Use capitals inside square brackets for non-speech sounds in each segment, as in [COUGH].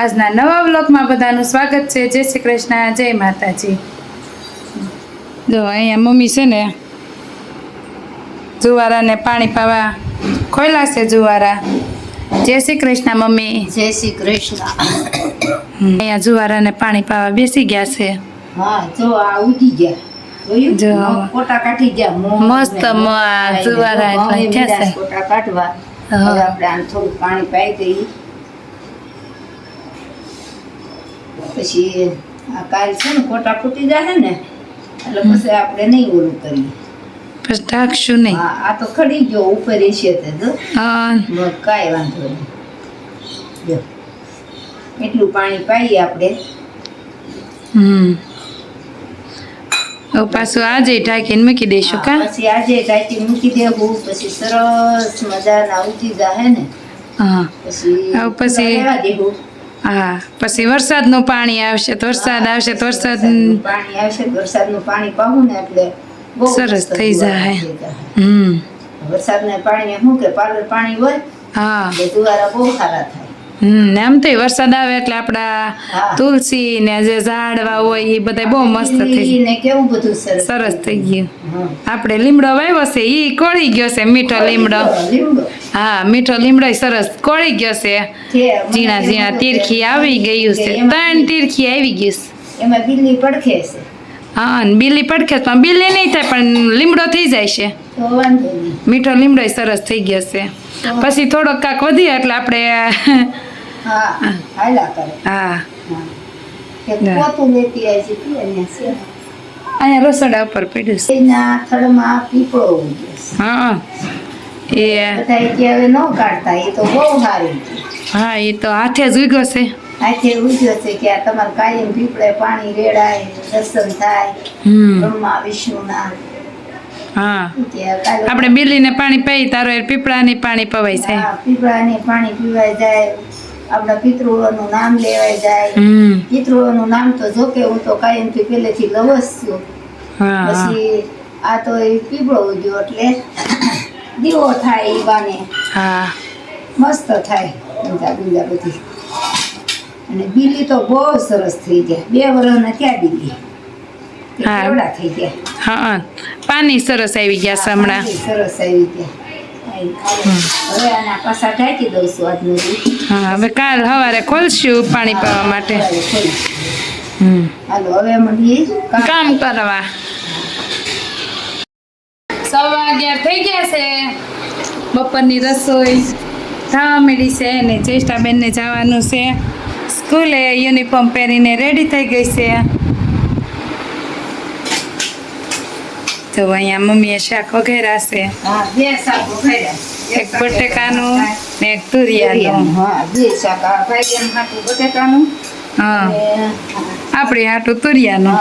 આજના નવા વ્લોગમાં બધાનું સ્વાગત છે. જય શ્રી કૃષ્ણ જય માતાજી. જો અહીંયા મમ્મી છે ને જુવારાને પાણી પાવા ખોયલા છે જુવારા. જય શ્રી કૃષ્ણ મમ્મી. જય શ્રી કૃષ્ણ. અહીંયા જુવારાને પાણી પાવા બેસી ગયા છે. હા જો આ ઉઠી ગયા. મસ્ત જુવારા એટલે કોટા કાઢવા. આપણે થોડું પાણી પાઈ દઈએ. પછી આ કાલ છે ને કોટા ફૂટી જશે ને એટલે પછી આપણે નહીં ઓલું કરીએ. પછી ઢાંકશું નહીં. હા આ તો ખડી ગયો ઉપર છે તે તો કાંઈ વાંધો નહીં. જો એટલું પાણી પાઈએ આપણે. હમ. પાછું આજે ઢાંકીને મૂકી દઈશું કા? પછી આજે ઢાંકી મૂકી દેવું પછી સરસ મજાના ઉઠી જાય ને. હા. પછી પછી- હા પછી વરસાદનું પાણી આવશે તો વરસાદ આવશે તો વરસાદ વરસાદનું પાણી આવશે તો વરસાદનું પાણી પાવું ને એટલે બહુ સરસ થઈ જાય. હમ. વરસાદના પાણી શું કે પાલર પાણી હોય હા. જુવારા બહુ સારા થાય. હમ આમ તો વરસાદ આવે એટલે આપણા તુલસી ને જે ઝાડવા હોય એ બધા બહુ મસ્ત થઈ કેવું બધું સરસ થઈ ગયું. આપણે લીમડો વાવ્યો છે એ કોળી ગયો છે મીઠો લીમડો. હા મીઠો લીમડો સરસ કોળી ગયો છે. ઝીણા ઝીણા તીરખી આવી ગયું છે એમાં- ત્રણ તીરખી આવી ગયું છે. એમાં બિલ્લી પડખે છે. હા ને બિલ્લી પડખે પણ બીલી નહીં થાય પણ લીમડો થઈ જાય છે. મીઠો લીમડો સરસ થઈ ગયો છે. પછી થોડોક કાંક વધીએ એટલે આપણે હા હાલા કરે. હા. અહીંયા રસોડા ઉપર પડ્યું થડમાં પીપળો હા એ હવે ન કાઢતા એ તો બહુ સારું હા એ તો હાથે જ ઉગ્યો છે. આથી ઉગ્યો છે કે આ તમારે કાયમ પીપળે પાણી રેડાય દર્શન થાય હમ. બ્રહ્મા વિષ્ણુના. હા. આપણે બીલીને પાણી પાઈ તારો પીપળાની પાણી પવાય છે હા, પીપળાને પાણી પીવાય જાય. આપણા પિતૃઓનું નામ લેવાય જાય. પિતૃઓનું નામ તો જો કે હું તો કાયમથી પહેલેથી પેલેથી લવસ છું. પછી આ તો એ પીપળો ઉજ્યો એટલે દીવો થાય એ બાને. મસ્ત થાય ગુંજા ગુંજા બધી. અને બીલી તો બહુ સરસ થઈ ગયા. બે વર્ષના ક્યાં બીલી. તે કેવડા થઈ ગયા. હા પાણી સરસ આવી ગયા હમણાં સરસ આવી ગયા. હા હવે કાલ સવારે ખોલશું પાણી પાવા માટે. કામ. કરવા. સવા થઈ ગયા છે. બપોરની રસોઈ થવા મળી છે ને ચેષ્ટાબેનને જવાનું છે. સ્કૂલે યુનિફોર્મ પહેરીને રેડી થઈ ગઈ છે. તો અહીંયા મમ્મીએ શાક વઘેરા છે. એક બટેકાનું ને એક તુરિયાનું. હા આપણે હાટું તુરિયાનું.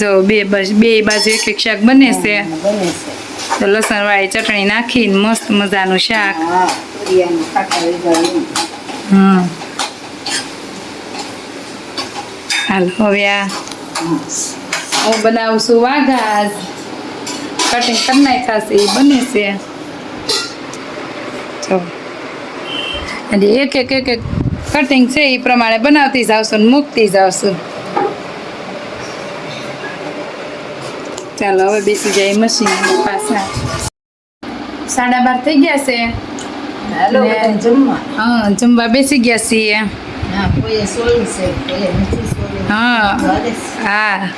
જો. બે બાજુ બે બાજુ એક એક શાક બને છે. બને છે. તો લસણ વાળી ચટણી નાખીને મસ્ત મજાનું શાક. હા તુરિયાનું ખાટા વઘાર્યું. હમ હાલ હવે આ હું બનાવું છું વાઘાજ કટિંગ કરી નાખાશે એ બને છે. જો. એટલે એક એક એક એક કટિંગ છે એ પ્રમાણે બનાવતી જાવશું ને મૂકતી જાવશું ચાલો હવે બેસી જાય મશીન પાછા. સાડા બાર થઈ ગયા છે. હા જમવા બેસી ગયા છીએ. હા હા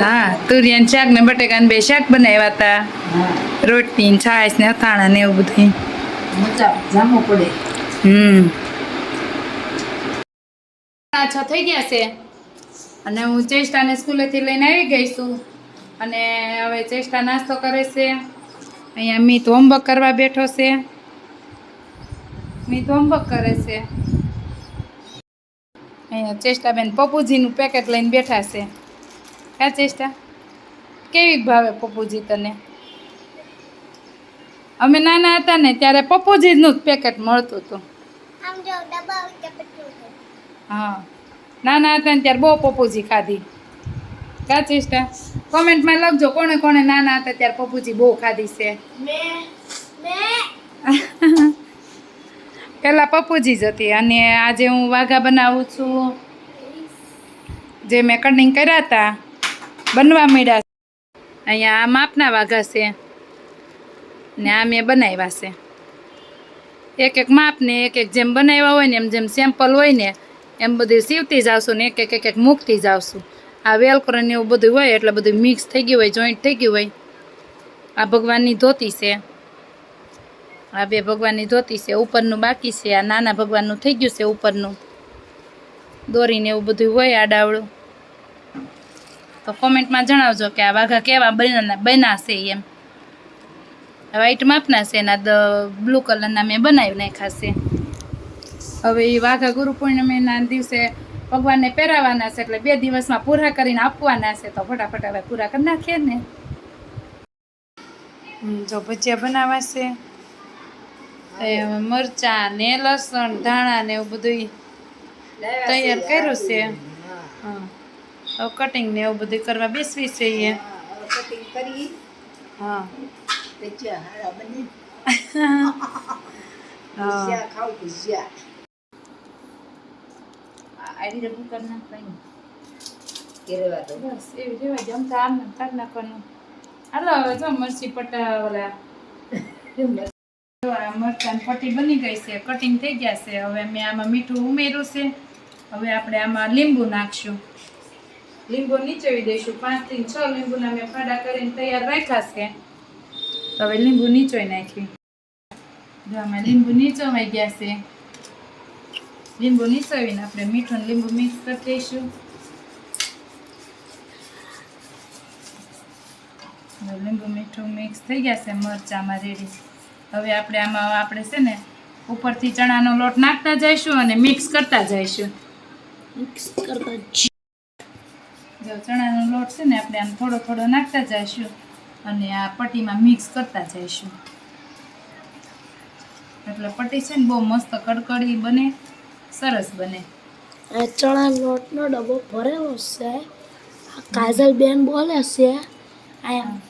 હા તુરિયાનું શાક ને બટેકાને બે શાક બનાવ્યા હતા રોટલી ને છાશ ને અથાણા ને એવું બધું પડે હમ છ થઈ ગયા છે અને હું ચેષ્ટાને સ્કૂલેથી લઈને આવી ગઈ છું અને હવે ચેષ્ટા નાસ્તો કરે છે અહીંયા મીત હોમવર્ક કરવા બેઠો છે. મીત હોમવર્ક કરે છે. અહીંયા ચેષ્ટાબેન પપ્પુજીનું પેકેટ લઈને બેઠા છે. હા ચેષ્ટા? કેવી ભાવે પપ્પુજી તને? અમે નાના હતા ને ત્યારે પપ્પુજીનું જ પેકેટ મળતું હતું? હા. નાના હતા ને ત્યારે બહુ પપ્પુજી ખાધી. કા ચેષ્ટા કોમેન્ટમાં લખજો કોણે કોણે નાના હતા ત્યારે પપ્પુજી બહુ ખાધી છે. [LAUGHS] પેલા પપ્પુજી જ હતી અને આજે હું વાઘા બનાવું છું. જે મેં કટિંગ કર્યા હતા બનવા મળ્યા અહીંયા આ માપના વાઘા છે. ને આ મેં બનાવ્યા છે. એક એક માપને એક એક જેમ બનાવ્યા હોય ને એમ જેમ સેમ્પલ હોય ને એમ બધું સીવતી જાવશું ને એક એક એક એક મૂકતી જાવશું. આ વેલક્રો ને એવું બધું હોય, એટલે બધું મિક્સ થઈ ગયું હોય જોઈન્ટ થઈ ગયું હોય. આ ભગવાનની ધોતી છે. આ બે ભગવાનની ધોતી છે, ઉપરનું બાકી છે, આ નાના ભગવાનનું થઈ ગયું છે ઉપરનું. દોરીને એવું બધું હોય આડાવડું તો કોમેન્ટમાં જણાવજો કે આ વાઘા કેવા બન્યા બન્યા છે એમ. વ્હાઈટ માપના છે એના બ્લુ કલરના મેં બનાવી નાખ્યા છે. હવે એ વાઘા ગુરુ પૂર્ણિમાના દિવસે ભગવાનને પહેરાવાના છે એટલે બે દિવસમાં પૂરા કરીને આપવાના છે તો ફટાફટ હવે પૂરા કરી નાખીએ ને. જો ભજીયા બનાવાશે. મરચાં ને લસણ ધાણા ને એવું બધું તૈયાર કર્યું છે. હા. કટિંગ ને એવું બધું કરવા બેસવી છે એ કટિંગ કરી. હા. ભજીયા હારા બને. [LAUGHS] હા. ભજીયા ખાવ ભજીયા. આડી રબુ કરી નાખવાની. દો. બસ એવી રેવાય. જમતા આમ નામ નાખવાનું. હાલો હવે જો મરચી પટા ઓલા મરચાં? પટ્ટી બની ગઈ છે. કટિંગ થઈ ગયા છે. હવે મેં આમાં મીઠું ઉમેર્યું છે. હવે આપણે આમાં લીંબુ નાખશું. લીંબુ નીચોવી દઈશું. પાંચથી છ લીંબુના મેં ફાડા કરીને તૈયાર રાખ્યા છે. હવે લીંબુ નીચોઈ નાખી જો આમાં લીંબુ નીચોવાઈ ગયા છે. લીંબુ નીચોવીને આપણે મીઠું ને લીંબુ મિક્સ કરી દઈશું. લીંબુ મીઠું મિક્સ થઈ ગયા છે મરચામાં રેડી. હવે આપણે આમાં આપણે છે ને ઉપરથી ચણાનો લોટ નાખતા જઈશું અને મિક્સ કરતા જઈશું. મિક્સ કરતા જો ચણાનો લોટ છે ને આપણે આમ થોડો થોડો નાખતા જઈશું અને આ પટ્ટીમાં મિક્સ કરતા જઈશું. એટલે પટ્ટી છે ને બહુ મસ્ત કડકડી બને. સરસ બને. ચણા લોટનો ડબ્બો ભરેલો છે. કાજલ બેન બોલે છે.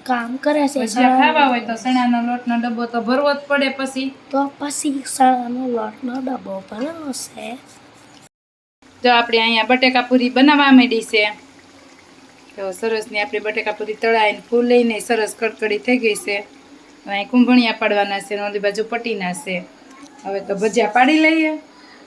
કામ કરે છે ખાવા હોય તો ચણાનો લોટનો ડબ્બો તો ભરવો જ પડે પછી. તો પછી ચણાનો લોટનો ડબ્બો ભરેલો છે. તો આપણે અહીંયા બટેકા પૂરી બનાવવા માંડી છે. તો સરસની આપણી બટેકા પૂરી તળાઈને ફૂલ લઈને સરસ કડકડી થઈ ગઈ છે. અહીં કુંભણિયા પાડવાના છે ને ઓલી બાજુ પટીના છે. હવે તો ભજીયા પાડી લઈએ.